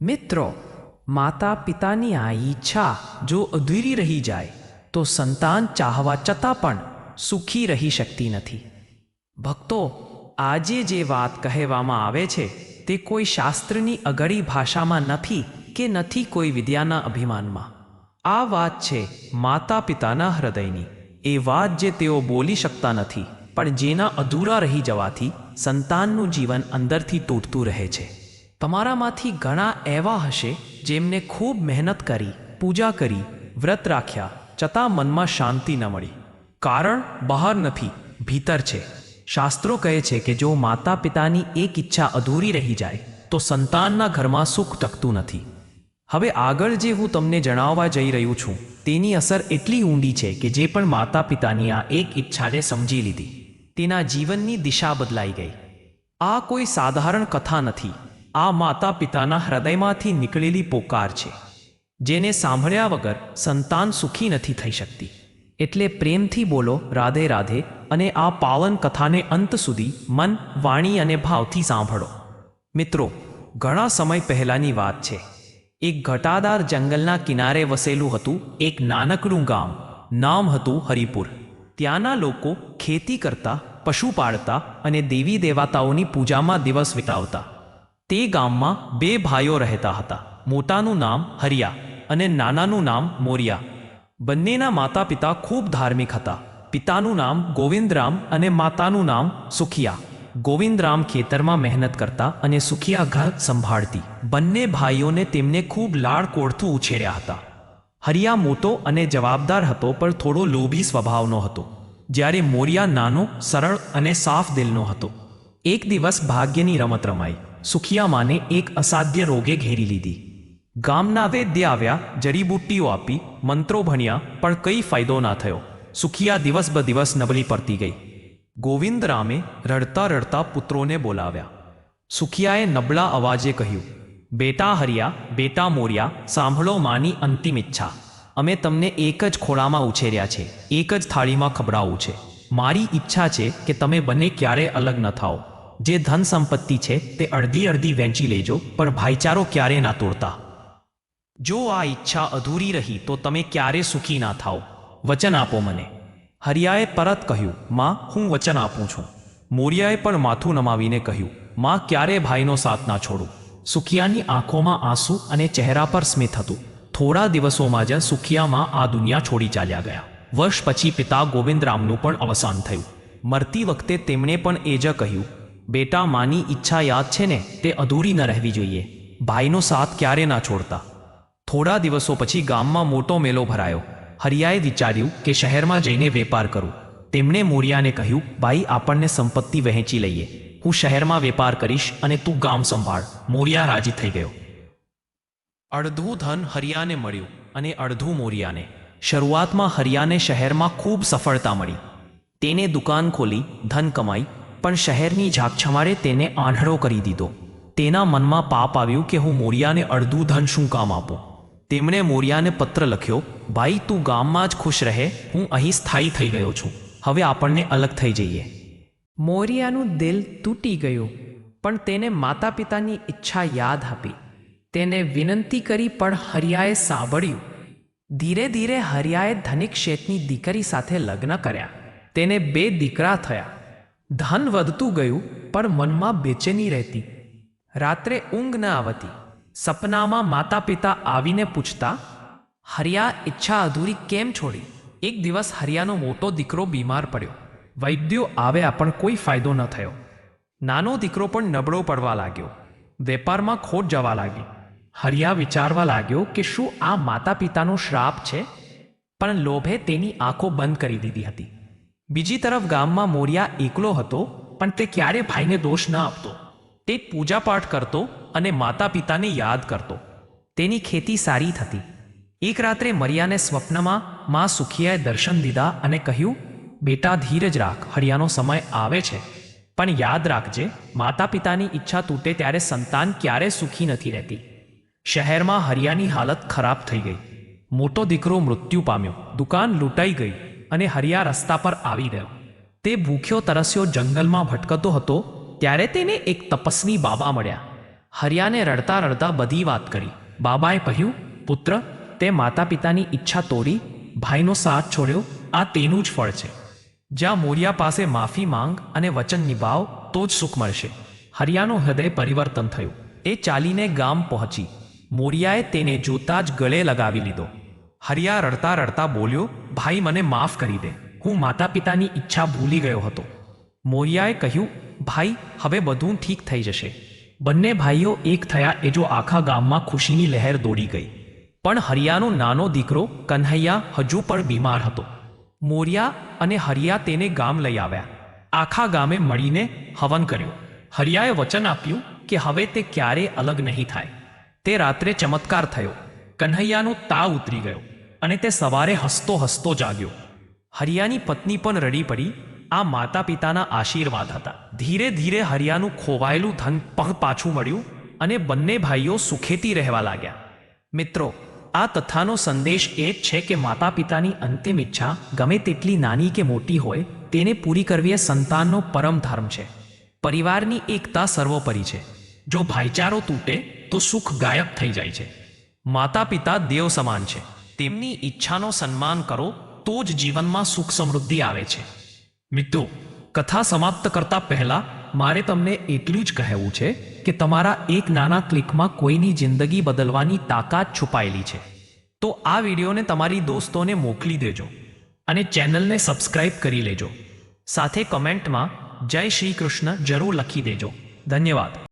મિત્રો માતા પિતાની આ ઈચ્છા જો અધૂરી રહી જાય, તો સંતાન ચાહવા છતાં પણ સુખી રહી શકતી નથી. ભક્તો, આજે જે વાત કહેવામાં આવે છે, તે કોઈ શાસ્ત્રની અગળી ભાષામાં નથી કે નથી કોઈ વિદ્યાના અભિમાનમાં. આ વાત છે માતા પિતાના હૃદયની. એ વાત જે તેઓ બોલી શકતા નથી, પણ જેના અધૂરા રહી જવાથી સંતાનનું જીવન અંદરથી તૂટતું રહે છે. તમારામાંથી ઘણા એવા હશે જેમને ખૂબ મહેનત કરી, પૂજા કરી, વ્રત રાખ્યા, છતાં મનમાં શાંતિ ન મળી. કારણ બહાર નથી, ભીતર છે. શાસ્ત્રો કહે છે કે જો માતા પિતાની એક ઈચ્છા અધૂરી રહી જાય, તો સંતાનના ઘરમાં સુખ ટકતું નથી. હવે આગળ જે હું તમને જણાવવા જઈ રહ્યું છું, તેની અસર એટલી ઊંડી છે કે જે પણ માતા પિતાની આ એક ઈચ્છાને સમજી લીધી. તેના જીવનની દિશા બદલાઈ ગઈ. આ કોઈ સાધારણ કથા નથી. આ માતા પિતાના હૃદયમાંથી નીકળેલી પોકાર છે, જેને સાંભળ્યા વગર સંતાન સુખી નથી થઈ શકતી. એટલે પ્રેમથી બોલો, રાધે રાધે, અને આ પાવન કથાને અંત સુધી મન, વાણી અને ભાવથી સાંભળો. મિત્રો, ઘણા સમય પહેલાંની વાત છે. એક ઘટાદાર જંગલના કિનારે વસેલું હતું એક નાનકડું ગામ. નામ હતું હરિપુર. ત્યાંના લોકો ખેતી કરતા, પશુ પાળતા અને દેવી દેવતાઓની પૂજામાં દિવસ વિતાવતા. તે ગામમાં બે ભાઈઓ રહેતા હતા. મોટાનું નામ હરિયા અને નાનાનું નામ મોરિયા. બંનેના માતા પિતા ખૂબ ધાર્મિક હતા. પિતાનું નામ ગોવિંદરામ અને માતાનું નામ સુખિયા. ગોવિંદરામ ખેતરમાં મહેનત કરતા અને સુખિયા ઘર સંભાળતી. બંને ભાઈઓને તેમને ખૂબ લાળ કોળથું ઉછેર્યા હતા. હરિયા મોટો અને જવાબદાર હતો પણ થોડો લોભી સ્વભાવનો હતો. જ્યારે મોરિયા નાનો, સરળ અને સાફ દિલનો હતો. એક દિવસ ભાગ્યની રમત રમાઈ. સુખિયા માને એક અસાધ્ય રોગે ઘેરી લીધી. ગામના વૈદ્ય આવ્યા જડીબુટ્ટીઓ આપી, મંત્રો ભણ્યા, પણ કંઈ ફાયદો ના થયો. સુખિયા દિવસ બ દિવસ નબળી પડતી ગઈ. ગોવિંદરામે રડતા રડતા પુત્રોને બોલાવ્યા. સુખિયાએ નબળા અવાજે કહ્યું, બેટા હરિયા, બેટા મોર્યા, સાંભળો માની અંતિમ ઈચ્છા. અમે તમને એક જ ખોળામાં ઉછેર્યા છે, એક જ થાળીમાં ખભડાવું છે. મારી ઈચ્છા છે કે તમે બંને ક્યારે અલગ ન થાઓ. જે ધન સંપત્તિ છે તે અડધી અડધી વહેંચી લેજો, પણ ભાઈચારો ક્યારે ના તોડતા? જો આ ઈચ્છા અધૂરી રહી તો તમે ક્યારે સુખી ના થાઓ? વચન આપો મને. હરિયાએ પરત કહ્યું, માં, હું વચન આપું છું. મોરિયાએ પણ માથું નમાવીને કહ્યું, માં, ક્યારે ભાઈનો સાથ ના છોડું? સુખિયાની આંખોમાં આંસુ અને ચહેરા પર સ્મિત હતું. થોડા દિવસોમાં જ સુખિયામાં આ દુનિયા છોડી ચાલ્યા ગયા. વર્ષ પછી પિતા ગોવિંદરામનું પણ અવસાન થયું. મરતી વખતે તેમણે પણ એ જ કહ્યું બેટા, માની ઈચ્છા યાદ છે ને, તે અધૂરી ન રહેવી જોઈએ. ભાઈનો સાથ ક્યારે ના છોડતા. થોડા દિવસો પછી ગામમાં મોટો મેલો ભરાયો. હરિયાએ વિચાર્યું કે શહેરમાં જઈને વેપાર કરું. તેમણે મોરિયાને કહ્યું, ભાઈ, આપણને સંપત્તિ વહેંચી લઈએ. હું શહેરમાં વેપાર કરીશ અને તું ગામ સંભાળ. મોરિયા રાજી થઈ ગયો. અડધું ધન હરિયાને મળ્યું અને અડધું મોરિયાને. શરૂઆતમાં હરિયાને શહેરમાં ખૂબ સફળતા મળી. તેને દુકાન ખોલી, ધન કમાઈ પણ શહેરની ઝાકછમારે તેને આંધળો કરી દીધો. તેના મનમાં પાપ આવ્યું કે હું મોરિયાને અડધું ધન શું કામ આપું? તેમણે મોરિયાને પત્ર લખ્યો, ભાઈ, તું ગામમાં જ ખુશ રહે, હું અહીં સ્થાયી થઈ ગયો છું. હવે આપણને અલગ થઈ જઈએ. મોરિયાનું દિલ તૂટી ગયું, પણ તેને માતા પિતાની ઈચ્છા યાદ આપી. તેને વિનંતી કરી, પણ હરિયાએ સાંભળ્યું. ધીરે ધીરે હરિયાએ ધનિક શેઠની દીકરી સાથે લગ્ન કર્યા. તેને બે દીકરા થયા. ધન વધતું ગયું, પણ મનમાં બેચેની રહેતી. રાત્રે ઊંઘ ન આવતી. સપનામાં માતા પિતા આવીને પૂછતા, હરિયા, ઈચ્છા અધૂરી કેમ છોડી? એક દિવસ હરિયાનો મોટો દીકરો બીમાર પડ્યો. વૈદ્યો આવ્યા પણ કોઈ ફાયદો ન થયો. નાનો દીકરો પણ નબળો પડવા લાગ્યો. વેપારમાં ખોટ જવા લાગી. હરિયા વિચારવા લાગ્યો કે શું આ માતા પિતાનો શ્રાપ છે? પણ લોભે તેની આંખો બંધ કરી દીધી હતી. બીજી તરફ ગામમાં મોરિયા એકલો હતો, પણ તે ક્યારે ભાઈને દોષ ન આપતો? તે પૂજાપાઠ કરતો અને માતા પિતાને યાદ કરતો. તેની ખેતી સારી થતી. એક રાત્રે મરિયાને સ્વપ્નમાં મા સુખિયાએ દર્શન દીધા અને કહ્યું, બેટા, ધીરજ રાખ, હરિયાનો સમય આવે છે. પણ યાદ રાખજે માતા પિતાની ઈચ્છા તૂટે ત્યારે સંતાન ક્યારે સુખી નથી રહેતી. શહેરમાં હરિયાની હાલત ખરાબ થઈ ગઈ. મોટો દીકરો મૃત્યુ પામ્યો. દુકાન લૂંટાઈ ગઈ. અને હરિયા રસ્તા પર આવી ગયો. તે ભૂખ્યો તરસ્યો જંગલમાં ભટકતો હતો, ત્યારે તેને એક તપસ્વી બાબા મળ્યા. હરિયાને રડતા રડતા બધી વાત કરી. બાબાએ કહ્યું, પુત્ર, તે માતા પિતાની ઈચ્છા તોડી, ભાઈનો સાથ છોડ્યો, આ તેનું જ ફળ છે. જ્યાં મોરિયા પાસે માફી માંગ અને વચન નિભાવ, તો જ સુખ મળશે. હરિયાનું હૃદય પરિવર્તન થયું. એ ચાલીને ગામ પહોંચી. મોરિયાએ તેને જોતા જ ગળે લગાવી લીધો. હરિયા રડતા રડતા બોલ્યો, ભાઈ, મને માફ કરી દે. હું માતા પિતાની ઈચ્છા ભૂલી ગયો હતો. મોરિયાએ કહ્યું, ભાઈ, હવે બધું ઠીક થઈ જશે. બંને ભાઈઓ એક થયા એ જો આખા ગામમાં ખુશીની લહેર દોડી ગઈ. પણ હરિયાનો નાનો દીકરો, કન્હૈયા, હજુ પણ બીમાર હતો. મોરિયા અને હરિયા તેને ગામ લઈ આવ્યા. આખા ગામે મળીને હવન કર્યું. હરિયાએ વચન આપ્યું કે હવે તે ક્યારે અલગ નહીં થાય. તે રાત્રે ચમત્કાર થયો. કન્હૈયાનો તાવ ઉતરી ગયો. અને તે સવારે હસતો હસતો જાગ્યો. હરિયાની પત્ની પણ રડી પડી. આ માતા પિતાના આશીર્વાદ હતા. ધીરે ધીરે હરિયાનું ખોવાયેલું ધન પગ પાછું મળ્યું અને બંને ભાઈઓ સુખેથી રહેવા લાગ્યા. મિત્રો, આ કથાનો સંદેશ એ જ છે કે માતા પિતાની અંતિમ ઈચ્છા ગમે તેટલી નાની કે મોટી હોય, તેને પૂરી કરવી એ સંતાનનો પરમ ધર્મ છે. પરિવારની એકતા સર્વોપરી છે. જો ભાઈચારો તૂટે, તો સુખ ગાયબ થઈ જાય છે. માતા પિતા દેવ સમાન છે. તેમની ઈચ્છાનો સન્માન કરો, તો જ જીવનમાં સુખ સમૃદ્ધિ આવે છે. મિત્રો, કથા સમાપ્ત કરતા પહેલા મારે તમને એટલું જ કહેવું છે કે તમારા એક નાના ક્લિકમાં કોઈની જિંદગી બદલવાની તાકાત છુપાયેલી છે. તો આ વિડીયોને તમારી દોસ્તોને મોકલી દેજો અને ચેનલને સબસ્ક્રાઇબ કરી લેજો. સાથે કમેન્ટમાં જય શ્રી કૃષ્ણ જરૂર લખી દેજો. ધન્યવાદ.